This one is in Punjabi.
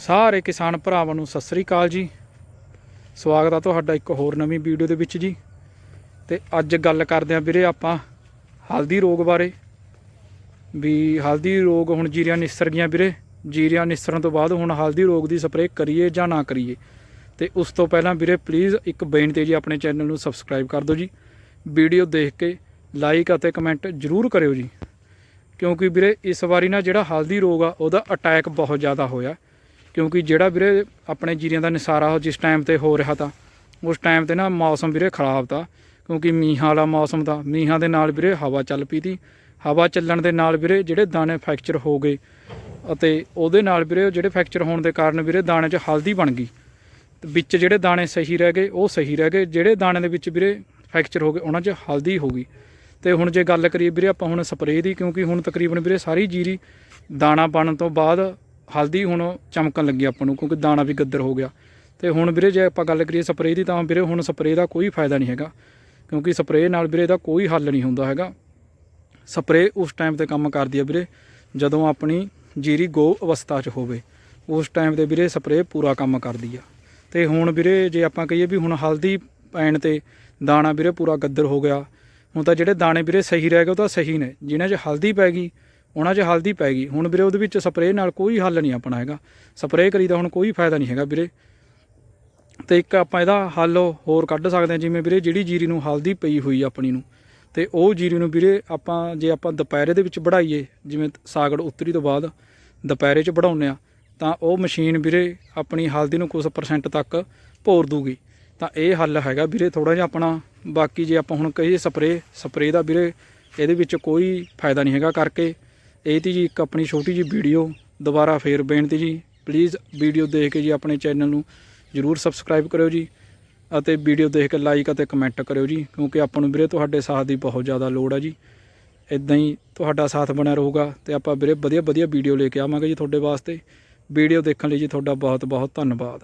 ਸਾਰੇ ਕਿਸਾਨ ਭਰਾਵਾਂ ਨੂੰ ਸਤਿ ਸ੍ਰੀ ਅਕਾਲ ਜੀ। ਸਵਾਗਤ ਆ ਤੁਹਾਡਾ ਇੱਕ ਹੋਰ ਨਵੀਂ ਵੀਡੀਓ ਦੇ ਵਿੱਚ ਜੀ। ਤੇ ਅੱਜ ਗੱਲ ਕਰਦੇ ਆਂ ਵੀਰੇ ਆਪਾਂ ਹਲਦੀ ਰੋਗ ਬਾਰੇ। ਵੀ ਹਲਦੀ ਰੋਗ ਹੁਣ ਜੀਰੀਆਂ ਨਿਸਰ ਗਈਆਂ ਵੀਰੇ। ਜੀਰੀਆਂ ਨਿਸਰਨ ਤੋਂ ਬਾਅਦ ਹੁਣ ਹਲਦੀ ਰੋਗ ਦੀ ਸਪਰੇਅ ਕਰੀਏ ਜਾਂ ਨਾ ਕਰੀਏ। ਤੇ ਉਸ ਤੋਂ ਪਹਿਲਾਂ ਵੀਰੇ ਪਲੀਜ਼ ਇੱਕ ਬੇਨਤੀ ਜੀ ਆਪਣੇ ਚੈਨਲ ਨੂੰ ਸਬਸਕ੍ਰਾਈਬ ਕਰ ਦਿਓ ਜੀ। ਵੀਡੀਓ ਦੇਖ ਕੇ ਲਾਈਕ ਅਤੇ ਕਮੈਂਟ ਜ਼ਰੂਰ ਕਰਿਓ ਜੀ। ਕਿਉਂਕਿ ਵੀਰੇ ਇਸ ਵਾਰੀ ਨਾ ਜਿਹੜਾ ਹਲਦੀ ਰੋਗ ਆ, ਉਹਦਾ ਅਟੈਕ ਬਹੁਤ ਜ਼ਿਆਦਾ ਹੋਇਆ। ਕਿਉਂਕਿ ਜਿਹੜਾ ਵੀਰੇ ਆਪਣੇ ਜੀਰੀਆਂ ਦਾ ਨਿਸਾਰਾ ਜਿਸ ਟਾਈਮ ਤੇ ਹੋ ਰਿਹਾ ਤਾਂ, ਉਸ ਟਾਈਮ ਤੇ ਨਾ ਮੌਸਮ ਵੀਰੇ ਖਰਾਬ ਤਾ, ਕਿਉਂਕਿ ਮੀਂਹਾਂ ਵਾਲਾ ਮੌਸਮ ਦਾ ਮੀਂਹਾਂ ਦੇ ਨਾਲ ਵੀਰੇ ਹਵਾ ਚੱਲ ਪਈ ਤੀ। ਹਵਾ ਚੱਲਣ ਦੇ ਨਾਲ ਵੀਰੇ ਜਿਹੜੇ ਦਾਣੇ ਫ੍ਰੈਕਚਰ ਹੋ ਗਏ ਅਤੇ ਉਹਦੇ ਨਾਲ ਵੀਰੇ ਜਿਹੜੇ ਫ੍ਰੈਕਚਰ ਹੋਣ ਦੇ ਕਾਰਨ ਵੀਰੇ ਦਾਣੇ 'ਚ ਹਲਦੀ ਬਣ ਗਈ। ਤੇ ਵਿੱਚ ਜਿਹੜੇ ਦਾਣੇ ਸਹੀ ਰਹਿ ਗਏ, ਉਹ ਸਹੀ ਰਹਿ ਗਏ, ਜਿਹੜੇ ਦਾਣੇ ਦੇ ਵਿੱਚ ਵੀਰੇ ਫ੍ਰੈਕਚਰ ਹੋ ਗਏ, ਉਹਨਾਂ 'ਚ ਹਲਦੀ ਹੋ ਗਈ। ਤੇ ਹੁਣ ਜੇ ਗੱਲ ਕਰੀਏ ਵੀਰੇ ਆਪਾਂ ਹੁਣ ਸਪਰੇਅ ਦੀ, ਕਿਉਂਕਿ ਹੁਣ ਤਕਰੀਬਨ ਵੀਰੇ ਸਾਰੀ ਜੀਰੀ ਦਾਣਾ ਬਣਨ ਤੋਂ ਬਾਅਦ ਹਲਦੀ ਹੁਣ ਚਮਕਣ ਲੱਗੀ ਆਪਾਂ ਨੂੰ, ਕਿਉਂਕਿ ਦਾਣਾ ਵੀ ਗੱਦਰ ਹੋ ਗਿਆ। ਤੇ ਹੁਣ ਵੀਰੇ ਜੇ ਆਪਾਂ ਗੱਲ ਕਰੀਏ ਸਪਰੇਅ ਦੀ ਤਾਂ ਵੀਰੇ ਹੁਣ ਸਪਰੇਅ ਦਾ ਕੋਈ ਫਾਇਦਾ ਨਹੀਂ ਹੈਗਾ, ਕਿਉਂਕਿ ਸਪਰੇਅ ਨਾਲ ਵੀਰੇ ਦਾ ਕੋਈ ਹੱਲ ਨਹੀਂ ਹੁੰਦਾ ਹੈਗਾ। ਸਪਰੇਅ ਉਸ ਟਾਈਮ ਤੇ ਕੰਮ ਕਰਦੀ ਹੈ ਵੀਰੇ, ਜਦੋਂ ਆਪਣੀ ਜੀਰੀ ਗੋ ਅਵਸਥਾ 'ਚ ਹੋਵੇ, ਉਸ ਟਾਈਮ ਤੇ ਵੀਰੇ ਸਪਰੇਅ ਪੂਰਾ ਕੰਮ ਕਰਦੀ ਆ। ਤੇ ਹੁਣ ਵੀਰੇ ਜੇ ਆਪਾਂ ਕਹੀਏ ਵੀ ਹੁਣ ਹਲਦੀ ਪੈਣ ਤੇ ਦਾਣਾ ਵੀਰੇ ਪੂਰਾ ਗੱਦਰ ਹੋ ਗਿਆ, ਹੁਣ ਤਾਂ ਜਿਹੜੇ ਦਾਣੇ ਵੀਰੇ ਸਹੀ ਰਹਿ ਗਏ ਉਹ ਤਾਂ ਸਹੀ ਨੇ, ਜਿਨ੍ਹਾਂ 'ਚ ਹਲਦੀ ਪੈ ਗਈ ਉਹਨਾਂ 'ਚ ਹਲਦੀ ਪੈ ਗਈ। ਹੁਣ ਵੀਰੇ ਉਹਦੇ ਵਿੱਚ ਸਪਰੇਅ ਨਾਲ ਕੋਈ ਹੱਲ ਨਹੀਂ ਆਪਣਾ ਹੈਗਾ। ਸਪਰੇਅ ਕਰੀਦਾ ਹੁਣ ਕੋਈ ਫਾਇਦਾ ਨਹੀਂ ਹੈਗਾ ਵੀਰੇ। ਤੇ ਇੱਕ ਆਪਾਂ ਇਹਦਾ ਹੱਲ ਹੋਰ ਕੱਢ ਸਕਦੇ ਹਾਂ, ਜਿਵੇਂ ਵੀਰੇ ਜਿਹੜੀ ਜੀਰੀ ਨੂੰ ਹਲਦੀ ਪਈ ਹੋਈ ਆਪਣੀ ਨੂੰ। ਤੇ ਉਹ ਜੀਰੀ ਨੂੰ ਵੀਰੇ ਆਪਾਂ ਜੇ ਆਪਾਂ ਦੁਪਹਿਰੇ ਦੇ ਵਿੱਚ ਵਢਾਈਏ ਜਿਵੇਂ ਸਾਗੜ ਉਤਰੀ ਤੋਂ ਬਾਅਦ ਦੁਪਹਿਰੇ 'ਚ ਵਢਾਉਂਦੇ ਆ ਤਾਂ ਉਹ ਮਸ਼ੀਨ ਵੀਰੇ ਆਪਣੀ ਹਲਦੀ ਨੂੰ ਕੁਝ ਪਰਸੈਂਟ ਤੱਕ ਭੋਰ ਦੂਗੀ ਤਾਂ ਇਹ ਹੱਲ ਹੈਗਾ ਵੀਰੇ ਥੋੜਾ ਜਿਹਾ ਆਪਣਾ। ਬਾਕੀ ਜੇ ਆਪਾਂ ਹੁਣ ਕਹੀਏ ਸਪਰੇ ਸਪਰੇ ਦਾ ਵੀਰੇ ਇਹਦੇ ਵਿੱਚ ਕੋਈ ਫਾਇਦਾ ਨਹੀਂ ਹੈਗਾ ਕਰਕੇ। ਇਹ ਤੀ ਜੀ ਇੱਕ ਆਪਣੀ ਛੋਟੀ ਜੀ ਵੀਡੀਓ, ਦੁਬਾਰਾ ਫੇਰ ਬੇਨਤੀ ਜੀ ਪਲੀਜ਼ ਵੀਡੀਓ ਦੇਖ ਕੇ ਜੀ ਆਪਣੇ ਚੈਨਲ ਨੂੰ ਜਰੂਰ ਸਬਸਕ੍ਰਾਈਬ ਕਰਿਓ ਜੀ ਅਤੇ ਵੀਡੀਓ ਦੇਖ ਕੇ ਲਾਈਕ ਅਤੇ ਕਮੈਂਟ ਕਰਿਓ ਜੀ, ਕਿਉਂਕਿ ਆਪਾਂ ਨੂੰ ਵੀਰੇ ਤੁਹਾਡੇ ਸਾਥ ਦੀ ਬਹੁਤ ਜ਼ਿਆਦਾ ਲੋੜ ਹੈ ਜੀ। ਇਦਾਂ ਹੀ ਤੁਹਾਡਾ ਸਾਥ ਬਣਿਆ ਰਹੂਗਾ ਤੇ ਆਪਾਂ ਵੀਰੇ ਵਧੀਆ ਵਧੀਆ ਵੀਡੀਓ ਲੈ ਕੇ ਆਵਾਂਗੇ ਜੀ ਤੁਹਾਡੇ ਵਾਸਤੇ। ਵੀਡੀਓ ਦੇਖਣ ਲਈ ਜੀ ਤੁਹਾਡਾ ਬਹੁਤ ਬਹੁਤ ਧੰਨਵਾਦ।